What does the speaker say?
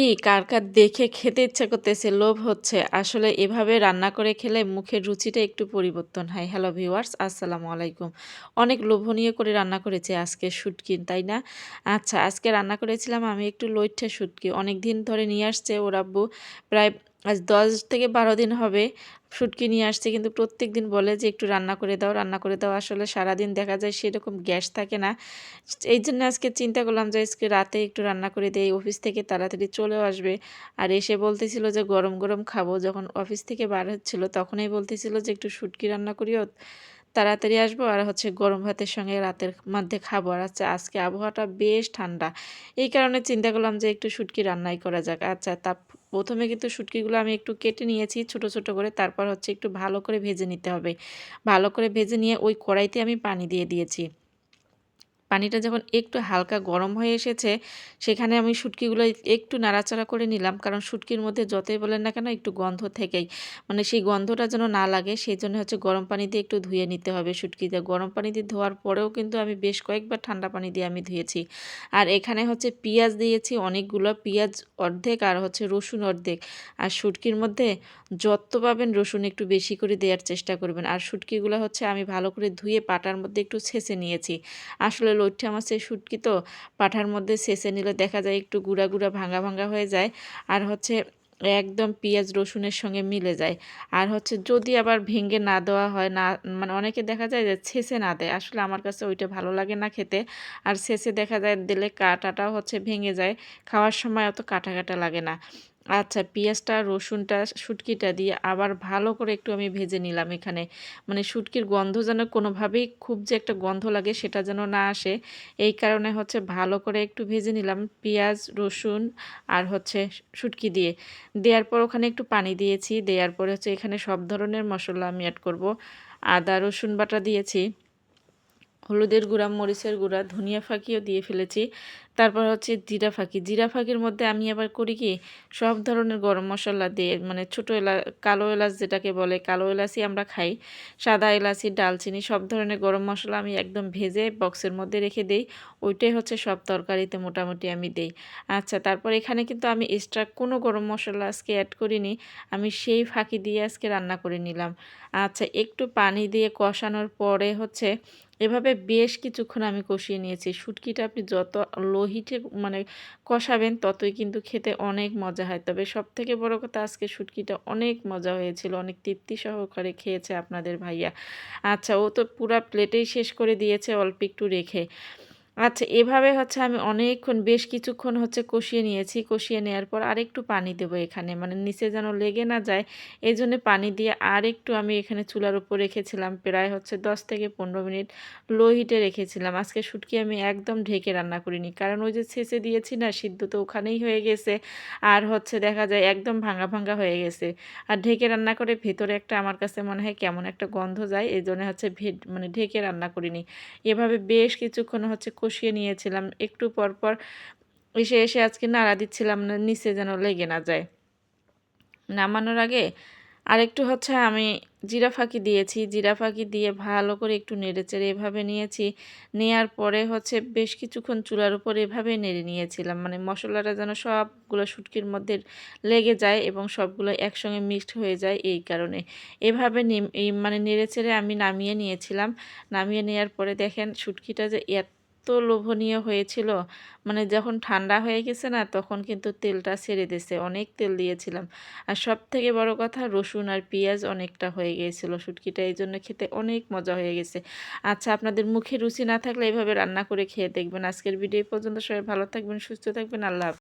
কি কার কার দেখে খেতে ইচ্ছা করতেছে, লোভ হচ্ছে। আসলে এভাবে রান্না করে খেলে মুখের রুচিটা একটু পরিবর্তন হয়। হ্যালো ভিউয়ার্স, আসসালামু আলাইকুম। অনেক লোভনীয় করে রান্না করেছি আজকে শুটকি, তাই না? আচ্ছা আজকে রান্না করেছিলাম আমি একটু লইঠা শুটকি। অনেক দিন ধরে নিয়ে আসছে ওর আব্বু। প্রায় আজ দশ থেকে বারো দিন হবে, শুটকি নিয়ে আসছে, কিন্তু প্রত্যেক দিন বলে যে একটু রান্না করে দাও, রান্না করে দাও। আসলে সারাদিন দেখা যায় সেরকম গ্যাস থাকে না। এই জন্য আজকে চিন্তা করলাম যে আজকে রাতে একটু রান্না করে দেয় অফিস থেকে তাড়াতাড়ি চলেও আসবে। আর এসে বলতেছিল যে গরম গরম খাব। যখন অফিস থেকে বার হচ্ছিল, তখনই বলতেছিল যে একটু শুটকি রান্না করিও, তাড়াতাড়ি আসব। আর হচ্ছে গরম ভাতের সঙ্গে রাতের মধ্যে খাব। আর আচ্ছা আজকে আবহাওয়াটা বেশ ঠান্ডা। এই কারণে চিন্তা করলাম যে একটু শুটকি রান্নাই করা যাক। আচ্ছা তা প্রথমে কিন্তু শুটকিগুলো আমি একটু কেটে নিয়েছি ছোট ছোট করে। তারপর হচ্ছে একটু ভালো করে ভেজে নিতে হবে। ভালো করে ভেজে নিয়ে ওই কড়াইতে আমি পানি দিয়ে দিয়েছি। পানিটা যখন একটু হালকা গরম হয়ে এসেছে, সেখানে আমি শুটকিগুলো একটু নাড়াচাড়া করে নিলাম। কারণ শুটকির মধ্যে যতই বলেন না কেন, একটু গন্ধ থেকেই। মানে সেই গন্ধটা যেন না লাগে, সেই জন্য হচ্ছে গরম পানি দিয়ে একটু ধুয়ে নিতে হবে শুটকিতে গরম পানি দিয়ে ধোয়ার পরেও কিন্তু আমি বেশ কয়েকবার ঠান্ডা পানি দিয়ে আমি ধুয়েছি। আর এখানে হচ্ছে পেঁয়াজ দিয়েছি, অনেকগুলো পেঁয়াজ অর্ধেক আর হচ্ছে রসুন অর্ধেক। আর শুটকির মধ্যে যত পাবেন, রসুন একটু বেশি করে দেওয়ার চেষ্টা করবেন। আর শুটকিগুলো হচ্ছে আমি ভালো করে ধুয়ে পাটার মধ্যে একটু ছেঁচে নিয়েছি। আসলে লইঠা মাছের শুটকি তো পাঠার মধ্যে ছেঁচে নিলে দেখা যায় একটু গুঁড়া গুঁড়া ভাঙা ভাঙা হয়ে যায়। আর হচ্ছে একদম পেঁয়াজ রসুনের সঙ্গে মিলে যায়। আর হচ্ছে যদি আবার ভেঙে না দেওয়া হয়, না মানে অনেকে দেখা যায় যে ছেঁচে না দেয়। আসলে আমার কাছে ওইটা ভালো লাগে না খেতে। আর ছেঁচে দেখা যায় দিলে কাটাটাও হচ্ছে ভেঙে যায়। খাওয়ার সময় অত কাটা কাটা লাগে না। আচ্ছা পেঁয়াজটা, রসুনটা, শুটকিটা দিয়ে আবার ভালো করে একটু আমি ভেজে নিলাম এখানে। মানে শুটকির গন্ধ যেন কোনোভাবেই খুব যে একটা গন্ধ লাগে সেটা যেন না আসে। এই কারণে হচ্ছে ভালো করে একটু ভেজে নিলাম পেঁয়াজ, রসুন আর হচ্ছে শুটকি দিয়ে। দেওয়ার পর ওখানে একটু পানি দিয়েছি। দেওয়ার পরে হচ্ছে এখানে সব ধরনের মশলা আমি অ্যাড করব। আদা, রসুন বাটা দিয়েছি। হলুদের গুঁড়া, মরিচের গুঁড়া, ধনিয়া ফাঁকিও দিয়ে ফেলেছি। তারপর হচ্ছে জিরা ফাঁকি। জিরা ফাঁকির মধ্যে আমি আবার করি কি, সব ধরনের গরম মশলা দিয়ে মানে ছোটো এলা, কালো এলাচ যেটাকে বলে, কালো এলাচই আমরা খাই। সাদা এলাচি, ডালচিনি, সব ধরনের গরম মশলা আমি একদম ভেজে বক্সের মধ্যে রেখে দেই। ওইটাই হচ্ছে সব তরকারিতে মোটামুটি আমি দেই। আচ্ছা তারপর এখানে কিন্তু আমি এক্সট্রা কোনো গরম মশলা আজকে অ্যাড করিনি। আমি সেই ফাঁকি দিয়ে আজকে রান্না করে নিলাম। আচ্ছা একটু পানি দিয়ে কষানোর পরে হচ্ছে এভাবে বেশ কিছুক্ষণ আমি কষিয়ে নিয়েছি। শুটকিটা আপনি যত লো হিটে মানে কষাবেন ততই কিন্তু খেতে অনেক মজা হয়। তবে সব থেকে বড় কথা আজকে শুটকিটা অনেক মজা হয়েছিল, অনেক তৃপ্তি সহকারে খেয়েছে আপনাদের ভাইয়া। আচ্ছা ও তো পুরা প্লেটেই শেষ করে দিয়েছে, অল্প একটু রেখে। আচ্ছা এভাবে হচ্ছে আমি অনেকক্ষণ, বেশ কিছুক্ষণ হচ্ছে কষিয়ে নিয়েছি। কষিয়ে নেওয়ার পর আরেকটু পানি দেবো এখানে। মানে নিচে যেন লেগে না যায় এই জন্য পানি দিয়ে আর একটু আমি এখানে চুলার উপর রেখেছিলাম। প্রায় হচ্ছে দশ থেকে পনেরো মিনিট লো হিটে রেখেছিলাম। আজকে শুটকি আমি একদম ঢেকে রান্না করিনি। কারণ ওই যে ছেঁচে দিয়েছি না, সিদ্ধ তো ওখানেই হয়ে গেছে। আর হচ্ছে দেখা যায় একদম ভাঙা ভাঙা হয়ে গেছে। আর ঢেকে রান্না করে ভেতরে একটা আমার কাছে মনে হয় কেমন একটা গন্ধ যায় এই জন্য হচ্ছে ভেট মানে ঢেকে রান্না করিনি। এভাবে বেশ কিছুক্ষণ হচ্ছে কষিয়ে নিয়েছিলাম। একটু পর পর এসে এসে আজকে নাড়া দিচ্ছিলাম না, নিচে যেন লেগে না যায়। নামানোর আগে আরেকটু হচ্ছে আমি জিরা ফাঁকি দিয়েছি। জিরা ফাঁকি দিয়ে ভালো করে একটু নেড়েচেড়ে এভাবে নিয়েছি। নেয়ার পরে হচ্ছে বেশ কিছুক্ষণ চুলার উপর এভাবে নেড়ে নিয়েছিলাম। মানে মশলাটা যেন সবগুলো শুটকির মধ্যে লেগে যায় এবং সবগুলো একসঙ্গে মিক্সড হয়ে যায় এই কারণে। এভাবে মানে নেড়েচেড়ে আমি নামিয়ে নিয়েছিলাম। নামিয়ে নেওয়ার পরে দেখেন শুটকিটা যে এত লোভনীয় হয়েছিল। মানে যখন ঠান্ডা হয়ে গেছে না, তখন কিন্তু তেলটা ছেড়ে দিয়েছে। অনেক তেল দিয়েছিলাম। আর সব থেকে বড় কথা, রসুন আর পেঁয়াজ অনেকটা হয়ে গিয়েছিল শুটকিটা। এই জন্য খেতে অনেক মজা হয়ে গেছে। আচ্ছা আপনাদের মুখে রুচি না থাকলে এইভাবে রান্না করে খেয়ে দেখবেন। আজকের ভিডিও পর্যন্ত। সবাই ভালো থাকবেন, সুস্থ থাকবেন। আল্লাহ